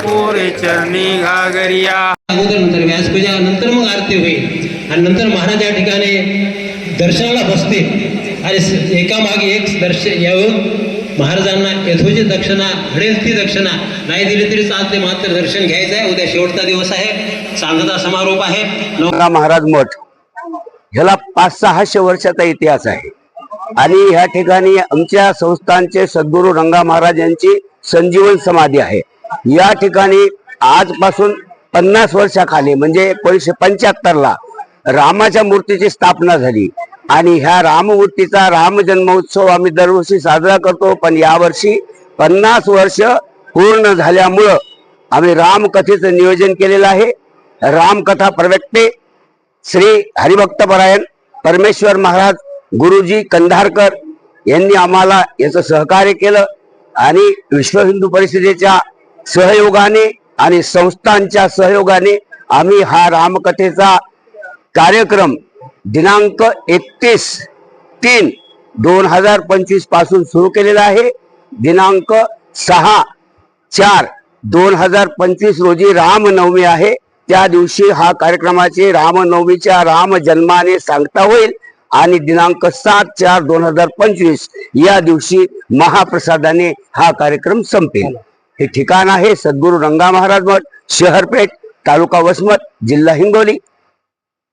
पोरे चरणी घागरिया अगोदर नंतर व्यासपूजा नंतर मग आरती होईल. आणि नंतर महाराज या ठिकाणी दर्शनाला बसते आणि एकामागे एक दर्शन येऊन महाराजांना यथोचित दक्षिणा घडेल ती दक्षिणा. नाही दिली तरी चालते मात्र दर्शन घ्यायचं आहे. उद्या शेवटचा दिवस आहे. सांगता समारोप आहे. नवरा महाराज मठ. ह्याला पाच सहाशे वर्षाचा इतिहास आहे. आणि ह्या ठिकाणी आमच्या संस्थांचे सद्गुरू रंगा महाराज यांची संजीवन समाधी आहे. या ठिकाणी आजपासून पन्नास वर्षाखाली म्हणजे एकोणीसशे पंच्याहत्तर ला रामाच्या मूर्तीची स्थापना झाली. आणि ह्या राममूर्तीचा राम जन्मोत्सव आम्ही दरवर्षी साजरा करतो पण यावर्षी पन्नास वर्ष पूर्ण झाल्यामुळं आम्ही रामकथेचं नियोजन केलेलं आहे. रामकथा प्रवक्ते श्री हरिभक्तपरायण परमेश्वर महाराज गुरुजी कंधारकर यांनी आम्हाला याचं सहकार्य केलं आणि विश्व हिंदू परिषदेच्या सहयोगाने आणि संस्थांच्या सहयोगाने आम्ही हा रामकथेचा कार्यक्रम दिनांक एकतीस तीन दोन हजार पंचवीसपासून सुरू केलेला आहे. दिनांक सहा चार दोन हजार पंचवीस रोजी रामनवमी आहे. त्या दिवशी हा कार्यक्रमाचे रामनवमीच्या राम जन्माने सांगता होईल आणि दिनांक सात चार दोन हजार पंचवीस या दिवशी महाप्रसादाने हा कार्यक्रम संपेल. हे ठिकाण आहे सद्गुरू रंगा महाराज मठ शहरपेठ तालुका वसमत जिल्हा हिंगोली.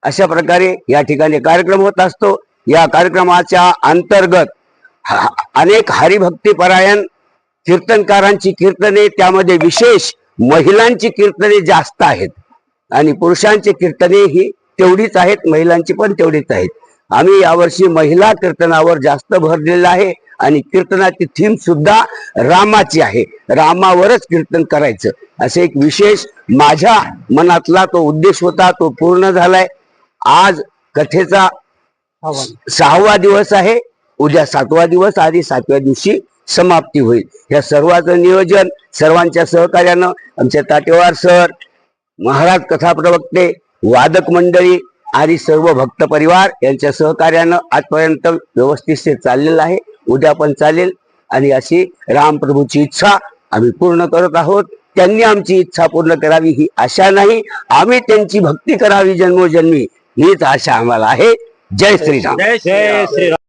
अशा प्रकारे या ठिकाणी कार्यक्रम होत असतो. या कार्यक्रमाच्या अंतर्गत ह- अनेक हरिभक्तीपरायण कीर्तनकारांची कीर्तने त्यामध्ये विशेष महिलांची कीर्तने जास्त आहेत. आणि पुरुषांची कीर्तने ही तेवढीच आहेत महिलांची पण तेवढीच आहेत. आम्ही यावर्षी महिला कीर्तनावर जास्त भर दिलेला आहे आणि कीर्तनाची थीम सुद्धा रामाची आहे. रामावरच कीर्तन करायचं. असे एक विशेष माझ्या मनातला तो उद्देश होता तो पूर्ण झालाय. आज कथेचा सहावा दिवस आहे. उद्या सातवा दिवस आधी सातव्या दिवशी समाप्ती होईल. या सर्वांचं नियोजन सर्वांच्या सहकार्यानं आमचे ताटेवार सर महाराज कथा प्रवक्ते वादक मंडळी आणि सर्व भक्त परिवार यांच्या सहकार्यानं आजपर्यंत व्यवस्थित चाललेलं आहे. उद्या पण चालेल आणि अशी रामप्रभूची इच्छा आम्ही पूर्ण करत आहोत. त्यांनी आमची इच्छा पूर्ण करावी ही आशा नाही. आम्ही त्यांची भक्ती करावी जन्मोजन्मी. हीच आशा आम्हाला आहे. जय श्रीराम. जय श्री